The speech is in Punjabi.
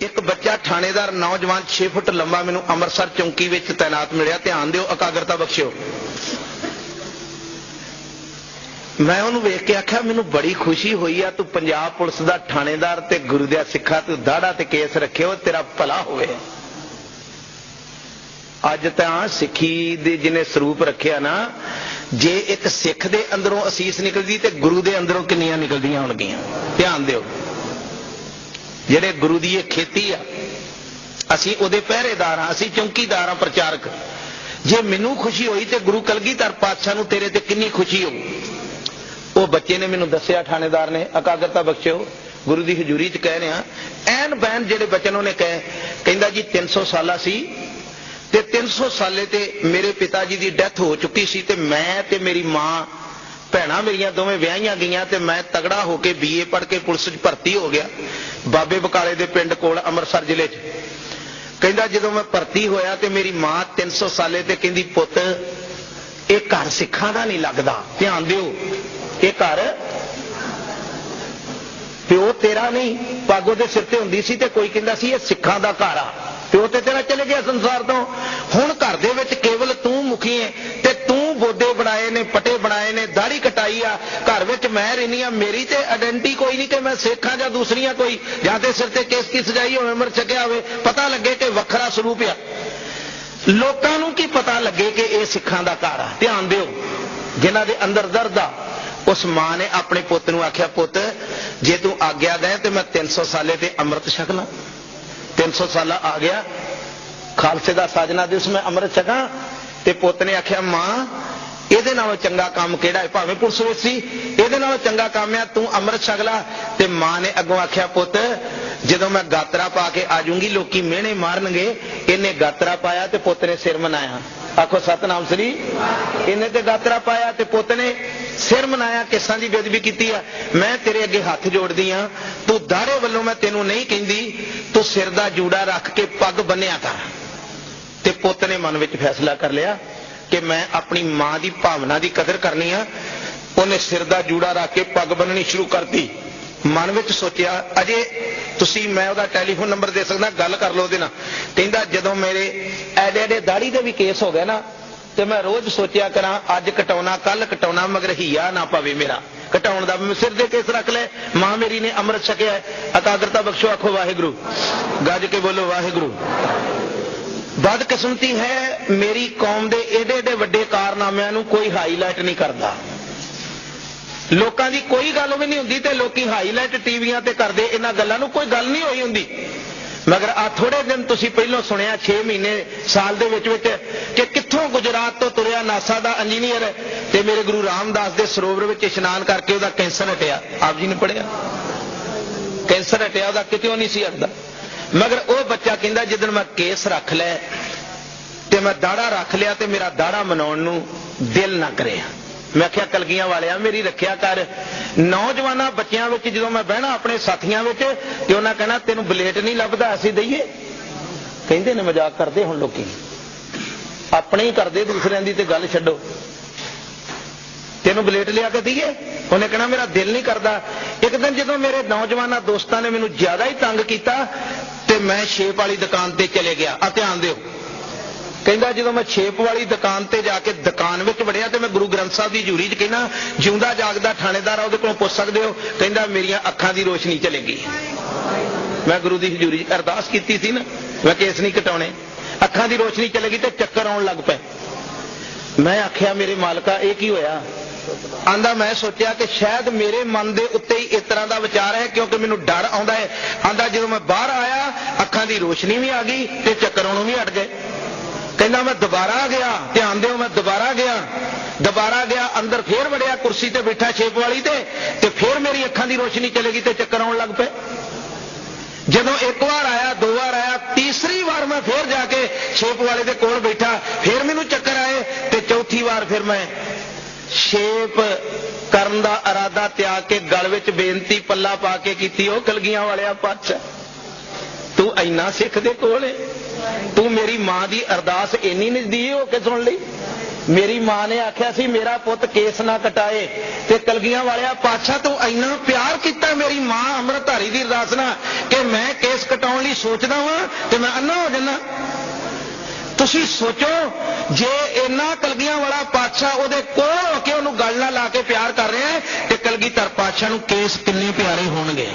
ਇੱਕ ਬੱਚਾ ਥਾਣੇਦਾਰ, ਨੌਜਵਾਨ 6 ਫੁੱਟ ਲੰਬਾ ਮੈਨੂੰ ਅੰਮ੍ਰਿਤਸਰ ਚੌਂਕੀ ਵਿੱਚ ਤਾਇਨਾਤ ਮਿਲਿਆ। ਧਿਆਨ ਦਿਓ, ਇਕਾਗਰਤਾ ਬਖਸ਼ਿਓ। ਮੈਂ ਉਹਨੂੰ ਵੇਖ ਕੇ ਆਖਿਆ, ਮੈਨੂੰ ਬੜੀ ਖੁਸ਼ੀ ਹੋਈ ਆ, ਤੂੰ ਪੰਜਾਬ ਪੁਲਿਸ ਦਾ ਥਾਣੇਦਾਰ ਤੇ ਗੁਰੂ ਦਾ ਸਿੱਖਾ ਤੂੰ ਦਾੜਾ ਤੇ ਕੇਸ ਰੱਖਿਓ, ਤੇਰਾ ਭਲਾ ਹੋਵੇ। ਅੱਜ ਤਾਂ ਸਿੱਖੀ ਦੇ ਜਿਹਨੇ ਸਰੂਪ ਰੱਖਿਆ ਨਾ, ਜੇ ਇੱਕ ਸਿੱਖ ਦੇ ਅੰਦਰੋਂ ਅਸੀਸ ਨਿਕਲਦੀ ਤੇ ਗੁਰੂ ਦੇ ਅੰਦਰੋਂ ਕਿੰਨੀਆਂ ਨਿਕਲਦੀਆਂ ਹੋਣਗੀਆਂ। ਧਿਆਨ ਦਿਓ। ਜਿਹੜੇ ਗੁਰੂ ਦੀ ਇਹ ਖੇਤੀ ਆ, ਅਸੀਂ ਉਹਦੇ ਪਹਿਰੇਦਾਰ ਆ ਅਸੀਂ ਚੌਕੀਦਾਰ ਆ ਪ੍ਰਚਾਰਕ। ਜੇ ਮੈਨੂੰ ਖੁਸ਼ੀ ਹੋਈ ਤੇ ਗੁਰੂ ਕਲਗੀਧਰ ਪਾਤਸ਼ਾਹ ਨੂੰ ਤੇਰੇ ਤੇ ਕਿੰਨੀ ਖੁਸ਼ੀ ਹੋਊ? ਉਹ ਬੱਚੇ ਨੇ ਮੈਨੂੰ ਦੱਸਿਆ, ਥਾਣੇਦਾਰ ਨੇ ਇਕਾਗਰਤਾ ਬਖਸ਼ਿਓ, ਗੁਰੂ ਦੀ ਹਜ਼ੂਰੀ 'ਚ ਕਹਿ ਰਿਹਾ, ਐਨ ਬੈਨ ਜਿਹੜੇ ਬਚਨ ਉਹਨੇ ਕਹੇ, ਕਹਿੰਦਾ ਜੀ 300 ਸਾਲਾ ਸੀ ਤੇ 300 ਸਾਲੇ ਤੇ ਮੇਰੇ ਪਿਤਾ ਜੀ ਦੀ ਡੈਥ ਹੋ ਚੁੱਕੀ ਸੀ ਤੇ ਮੈਂ ਤੇ ਮੇਰੀ ਮਾਂ ਭੈਣਾਂ ਮੇਰੀਆਂ ਦੋਵੇਂ ਵਿਆਹੀਆਂ ਗਈਆਂ ਤੇ ਮੈਂ ਤਗੜਾ ਹੋ ਕੇ ਬੀਏ ਪੜ੍ਹ ਕੇ ਪੁਲਿਸ 'ਚ ਭਰਤੀ ਹੋ ਗਿਆ, ਬਾਬੇ ਬਕਾਲੇ ਦੇ ਪਿੰਡ ਕੋਲ ਅੰਮ੍ਰਿਤਸਰ ਜ਼ਿਲ੍ਹੇ 'ਚ। ਕਹਿੰਦਾ ਜਦੋਂ ਮੈਂ ਭਰਤੀ ਹੋਇਆ ਤੇ ਮੇਰੀ ਮਾਂ 300 ਸਾਲੇ ਤੇ ਕਹਿੰਦੀ, ਪੁੱਤ, ਇਹ ਘਰ ਸਿੱਖਾਂ ਦਾ ਨਹੀਂ ਲੱਗਦਾ। ਧਿਆਨ ਦਿਓ, ਇਹ ਘਰ ਪਿਓ ਤੇਰਾ ਨਹੀਂ, ਪਾਗੋ ਦੇ ਸਿਰ ਤੇ ਹੁੰਦੀ ਸੀ ਤੇ ਕੋਈ ਕਹਿੰਦਾ ਸੀ, ਇਹ ਸਿੱਖਾਂ ਦਾ ਘਰ ਆ। ਪਿਓ ਤੇ ਤੇਰਾ ਚਲੇ ਗਿਆ ਸੰਸਾਰ ਤੋਂ। ਹੁਣ ਘਰ ਦੇ ਵਿੱਚ ਕੇਵਲ ਤੂੰ ਮੁਖੀ ਹੈ ਬੋਦੇ ਬਣਾਏ ਨੇ, ਪਟੇ ਬਣਾਏ ਨੇ ਦਾੜੀ ਕਟਾਈ ਆ, ਘਰ ਵਿੱਚ ਮੈਂ ਰਹਿਨੀ ਆ ਮੇਰੀ ਤੇ ਆਇਡੈਂਟੀ ਕੋਈ ਨਹੀਂ ਕਿ ਮੈਂ ਸਿੱਖਾਂ ਜਾਂ ਦੂਸਰੀਆਂ ਕੋਈ, ਜਾਂ ਤੇ ਸਿਰ ਤੇ ਕੇਸ ਕੀ ਸਜਾਈ ਹੋਵੇ ਮਰ ਚੱਕਿਆ ਹੋਵੇ, ਪਤਾ ਲੱਗੇ ਕਿ ਵੱਖਰਾ ਸਰੂਪ ਆ। ਲੋਕਾਂ ਨੂੰ ਕੀ ਪਤਾ ਲੱਗੇ ਕਿ ਇਹ ਸਿੱਖਾਂ ਦਾ ਘਰ ਆ? ਧਿਆਨ ਦਿਓ, ਜਿਨ੍ਹਾਂ ਦੇ ਅੰਦਰ ਦਰਦ ਆ, ਉਸ ਮਾਂ ਨੇ ਆਪਣੇ ਪੁੱਤ ਨੂੰ ਆਖਿਆ, ਪੁੱਤ, ਜੇ ਤੂੰ ਆਗਿਆ ਦੇ ਤੇ ਮੈਂ 300 ਸਾਲੇ ਤੇ ਅੰਮ੍ਰਿਤ ਛਕ ਲਾਂ। 300 ਸਾਲਾ ਆ ਗਿਆ, ਖਾਲਸੇ ਦਾ ਸਾਜਨਾ ਦਿਵਸ ਮੈਂ ਅੰਮ੍ਰਿਤ ਛਕਾਂ ਤੇ ਪੁੱਤ ਨੇ ਆਖਿਆ, ਮਾਂ ਇਹਦੇ ਨਾਲੋਂ ਚੰਗਾ ਕੰਮ ਕਿਹੜਾ ਹੈ? ਭਾਵੇਂ ਪੁਲਿਸ ਵਿੱਚ ਸੀ, ਇਹਦੇ ਨਾਲੋਂ ਚੰਗਾ ਕੰਮ ਆ ਤੂੰ ਅੰਮ੍ਰਿਤ ਛਕ ਤੇ ਮਾਂ ਨੇ ਅੱਗੋਂ ਆਖਿਆ, ਪੁੱਤ, ਜਦੋਂ ਮੈਂ ਗਾਤਰਾ ਪਾ ਕੇ ਆ ਜਾਊਂਗੀ, ਲੋਕੀ ਮਿਹਣੇ ਮਾਰਨਗੇ। ਇਹਨੇ ਗਾਤਰਾ ਪਾਇਆ ਤੇ ਪੁੱਤ ਨੇ ਸਿਰ ਮਨਾਇਆ। ਆਖੋ, ਸਤਨਾਮ ਸ੍ਰੀ ਇਹਨੇ ਤੇ ਗਾਤਰਾ ਪਾਇਆ ਤੇ ਪੁੱਤ ਨੇ ਸਿਰ ਮਨਾਇਆ, ਕਿਸਾਂ ਦੀ ਬੇਦਬੀ ਕੀਤੀ ਆ? ਮੈਂ ਤੇਰੇ ਅੱਗੇ ਹੱਥ ਜੋੜਦੀ ਆ। ਤੂੰ ਦਾਰੇ ਵੱਲੋਂ ਮੈਂ ਤੈਨੂੰ ਨਹੀਂ ਕਹਿੰਦੀ। ਤੂੰ ਸਿਰ ਦਾ ਜੂੜਾ ਰੱਖ ਕੇ ਪੱਗ ਬੰਨਿਆ ਕਰ। ਤੇ ਪੁੱਤ ਨੇ ਮਨ ਵਿੱਚ ਫੈਸਲਾ ਕਰ ਲਿਆ। ਕਿ ਮੈਂ ਆਪਣੀ ਮਾਂ ਦੀ ਭਾਵਨਾ ਦੀ ਕਦਰ ਕਰਨੀ ਆ। ਉਹਨੇ ਸਿਰ ਦਾ ਜੂੜਾ ਰੱਖ ਕੇ ਪੱਗ ਬੰਨਣੀ ਸ਼ੁਰੂ ਕਰਤੀ। ਮਨ ਵਿੱਚ ਸੋਚਿਆ, ਅਜੇ ਤੁਸੀਂ ਮੈਂ ਉਹਦਾ ਟੈਲੀਫੋਨ ਨੰਬਰ ਦੇ ਸਕਦਾ, ਗੱਲ ਕਰ ਲਓ ਉਹਦੇ ਨਾਲ। ਕਹਿੰਦਾ, ਜਦੋਂ ਮੇਰੇ ਐਡੇ ਐਡੇ ਦਾੜੀ ਦੇ ਵੀ ਕੇਸ ਹੋ ਗਏ ਨਾ, ਤੇ ਮੈਂ ਰੋਜ਼ ਸੋਚਿਆ ਕਰਾਂ, ਅੱਜ ਕਟਾਉਣਾ ਕੱਲ ਕਟਾਉਣਾ, ਮਗਰ ਹੀਆ ਨਾ ਪਵੇ ਮੇਰਾ। ਘਟਾਉਣ ਦਾ ਮੈਂ ਸਿਰ ਦੇ ਕੇਸ ਰੱਖ ਲੈ ਮਾਂ ਮੇਰੀ ਨੇ ਅੰਮ੍ਰਿਤ ਛਕਿਆ ਹੈ। ਬਖਸ਼ੋ ਆਖੋ ਵਾਹਿਗੁਰੂ। ਗੱਜ ਕੇ ਬੋਲੋ, ਵਾਹਿਗੁਰੂ। ਬਦਕਿਸਮਤੀ ਹੈ ਮੇਰੀ ਕੌਮ ਦੇ ਇਹਦੇ ਏਡੇ ਵੱਡੇ ਕਾਰਨਾਮਿਆਂ ਨੂੰ ਕੋਈ ਹਾਈਲਾਈਟ ਨਹੀਂ ਕਰਦਾ। ਲੋਕਾਂ ਦੀ ਕੋਈ ਗੱਲ ਵੀ ਨਹੀਂ ਹੁੰਦੀ ਤੇ ਲੋਕੀ ਹਾਈਲਾਈਟ ਟੀਵੀਆਂ ਤੇ ਕਰਦੇ, ਇਹਨਾਂ ਗੱਲਾਂ ਨੂੰ ਕੋਈ ਗੱਲ ਨਹੀਂ ਹੋਈ ਹੁੰਦੀ। ਮਗਰ ਆ ਥੋੜੇ ਦਿਨ ਤੁਸੀਂ ਪਹਿਲਾਂ ਸੁਣਿਆ 6 ਮਹੀਨੇ, ਸਾਲ ਦੇ ਵਿੱਚ ਵਿੱਚ ਕਿ ਕਿੱਥੋਂ ਗੁਜਰਾਤ ਤੋਂ ਤੁਰਿਆ ਨਾਸਾ ਦਾ ਇੰਜੀਨੀਅਰ ਤੇ ਮੇਰੇ ਗੁਰੂ ਰਾਮਦਾਸ ਦੇ ਸਰੋਵਰ ਵਿੱਚ ਇਸ਼ਨਾਨ ਕਰਕੇ ਉਹਦਾ ਕੈਂਸਰ ਹਟਿਆ। ਆਪ ਜੀ ਨੇ ਪੜਿਆ ਕੈਂਸਰ ਹਟਿਆ, ਉਹਦਾ ਕਿਤੇ ਨਹੀਂ ਸੀ ਹਟਦਾ। ਮਗਰ ਉਹ ਬੱਚਾ ਕਹਿੰਦਾ ਜਦੋਂ ਮੈਂ ਕੇਸ ਰੱਖ ਲੈ ਤੇ ਮੈਂ ਦਾੜਾ ਰੱਖ ਲਿਆ ਤੇ ਮੇਰਾ ਦਾੜਾ ਮਨਾਉਣ ਨੂੰ ਦਿਲ ਨਾ ਕਰਿਆ ਮੈਂ ਕਿਹਾ ਕਲਗੀਆਂ ਵਾਲਿਆ, ਮੇਰੀ ਰੱਖਿਆ ਕਰ। ਨੌਜਵਾਨਾਂ ਬੱਚਿਆਂ ਵਿੱਚ ਜਦੋਂ ਮੈਂ ਬਹਿਣਾ ਆਪਣੇ ਸਾਥੀਆਂ ਵਿੱਚ ਤੇ ਉਹਨਾਂ ਕਹਿਣਾ, ਤੈਨੂੰ ਬਲੇਟ ਨਹੀਂ ਲੱਭਦਾ, ਅਸੀਂ ਦਈਏ। ਕਹਿੰਦੇ ਨੇ, ਮਜ਼ਾਕ ਕਰਦੇ ਹੁਣ ਲੋਕੀ। ਆਪਣੇ ਹੀ ਕਰਦੇ, ਦੂਸਰਿਆਂ ਦੀ ਤੇ ਗੱਲ ਛੱਡੋ। ਤੈਨੂੰ ਬਲੇਟ ਲਿਆ ਕੇ ਦਈਏ? ਉਹਨੇ ਕਹਿਣਾ, ਮੇਰਾ ਦਿਲ ਨਹੀਂ ਕਰਦਾ। ਇੱਕ ਦਿਨ ਜਦੋਂ ਮੇਰੇ ਨੌਜਵਾਨਾਂ ਦੋਸਤਾਂ ਨੇ ਮੈਨੂੰ ਜ਼ਿਆਦਾ ਹੀ ਤੰਗ ਕੀਤਾ ਤੇ ਮੈਂ ਸ਼ੇਪ ਵਾਲੀ ਦੁਕਾਨ ਤੇ ਚਲੇ ਗਿਆ। ਆ ਧਿਆਨ ਦਿਓ। ਕਹਿੰਦਾ ਜਦੋਂ ਮੈਂ ਛੇਪ ਵਾਲੀ ਦੁਕਾਨ ਤੇ ਜਾ ਕੇ ਦੁਕਾਨ ਵਿੱਚ ਵੜਿਆ ਤੇ ਮੈਂ ਗੁਰੂ ਗ੍ਰੰਥ ਸਾਹਿਬ ਦੀ ਹਜ਼ੂਰੀ 'ਚ ਕਹਿੰਦਾ, ਜਿਉਂਦਾ ਜਾਗਦਾ ਥਾਣੇਦਾਰ ਆ, ਉਹਦੇ ਕੋਲੋਂ ਪੁੱਛ ਸਕਦੇ ਹੋ? ਕਹਿੰਦਾ, ਮੇਰੀਆਂ ਅੱਖਾਂ ਦੀ ਰੋਸ਼ਨੀ ਚਲੇ ਗਈ। ਮੈਂ ਗੁਰੂ ਦੀ ਹਜ਼ੂਰੀ 'ਚ ਅਰਦਾਸ ਕੀਤੀ ਸੀ ਨਾ। ਮੈਂ ਕੇਸ ਨਹੀਂ ਕਟਾਉਣੇ। ਅੱਖਾਂ ਦੀ ਰੋਸ਼ਨੀ ਚਲੇ ਗਈ ਤੇ ਚੱਕਰ ਆਉਣ ਲੱਗ ਪਏ। ਮੈਂ ਆਖਿਆ, ਮੇਰੇ ਮਾਲਕਾ, ਇਹ ਕੀ ਹੋਇਆ? ਆਂਦਾ, ਮੈਂ ਸੋਚਿਆ ਕਿ ਸ਼ਾਇਦ ਮੇਰੇ ਮਨ ਦੇ ਉੱਤੇ ਹੀ ਇਸ ਤਰ੍ਹਾਂ ਦਾ ਵਿਚਾਰ ਹੈ, ਕਿਉਂਕਿ ਮੈਨੂੰ ਡਰ ਆਉਂਦਾ ਹੈ। ਆਂਦਾ, ਜਦੋਂ ਮੈਂ ਬਾਹਰ ਆਇਆ, ਅੱਖਾਂ ਦੀ ਰੋਸ਼ਨੀ ਵੀ ਆ ਗਈ ਤੇ ਚੱਕਰ ਆਉਣੋਂ ਵੀ ਹਟ ਗਏ। ਕਹਿੰਦਾ, ਮੈਂ ਦੁਬਾਰਾ ਗਿਆ, ਧਿਆਨ ਦਿਓ, ਮੈਂ ਦੁਬਾਰਾ ਗਿਆ। ਦੁਬਾਰਾ ਗਿਆ, ਅੰਦਰ ਫੇਰ ਵੜਿਆ, ਕੁਰਸੀ ਤੇ ਬੈਠਾ ਛੇਪ ਵਾਲੀ ਤੇ ਤੇ ਫੇਰ ਮੇਰੀ ਅੱਖਾਂ ਦੀ ਰੋਸ਼ਨੀ ਚਲੇ ਗਈ ਤੇ ਚੱਕਰ ਆਉਣ ਲੱਗ ਪਏ। ਜਦੋਂ ਇੱਕ ਵਾਰ ਆਇਆ, ਦੋ ਵਾਰ ਆਇਆ, ਤੀਸਰੀ ਵਾਰ ਮੈਂ ਫੇਰ ਜਾ ਕੇ ਛੇਪ ਵਾਲੇ ਦੇ ਕੋਲ ਬੈਠਾ, ਫੇਰ ਮੈਨੂੰ ਚੱਕਰ ਆਏ ਤੇ ਚੌਥੀ ਵਾਰ ਫਿਰ ਮੈਂ ਸ਼ੇਪ ਕਰਨ ਦਾ ਇਰਾਦਾ ਤਿਆਗ ਕੇ ਗਲ ਵਿੱਚ ਬੇਨਤੀ ਪੱਲਾ ਪਾ ਕੇ ਕੀਤੀ, ਉਹ ਕਲਗੀਆਂ ਵਾਲਿਆ ਪੱਛ। ਤੂੰ ਇੰਨਾ ਸਿੱਖ ਦੇ ਕੋਲ ਏ। ਤੂੰ ਮੇਰੀ ਮਾਂ ਦੀ ਅਰਦਾਸ ਇੰਨੀ ਨਜ਼ਦੀਕ ਹੋ ਕੇ ਸੁਣ ਲਈ? ਮੇਰੀ ਮਾਂ ਨੇ ਆਖਿਆ ਸੀ, ਮੇਰਾ ਪੁੱਤ ਕੇਸ ਨਾ ਕਟਾਏ ਤੇ ਕਲਗੀਆਂ ਵਾਲਿਆ ਪਾਛਾ ਤੂੰ ਇੰਨਾ ਪਿਆਰ ਕੀਤਾ ਮੇਰੀ ਮਾਂ ਅੰਮ੍ਰਿਤਧਾਰੀ ਦੀ ਅਰਦਾਸ ਨਾਲ ਕਿ ਮੈਂ ਕੇਸ ਕਟਾਉਣ ਲਈ ਸੋਚਦਾ ਵਾਂ ਤੇ ਮੈਂ ਅੰਨਾ ਹੋ ਜਾਣਾ ਤੁਸੀਂ ਸੋਚੋ, ਜੇ ਇੰਨਾ ਕਲਗੀਆਂ ਵਾਲਾ ਪਾਤਸ਼ਾਹ ਉਹਦੇ ਕੋਲ ਹੋ ਕੇ ਉਹਨੂੰ ਗੱਲ ਨਾਲ ਲਾ ਕੇ ਪਿਆਰ ਕਰ ਰਿਹਾ ਹੈ, ਤੇ ਕਲਗੀਧਰ ਪਾਤਸ਼ਾਹ ਨੂੰ ਕੇਸ ਕਿੰਨੇ ਪਿਆਰੇ ਹੋਣਗੇ।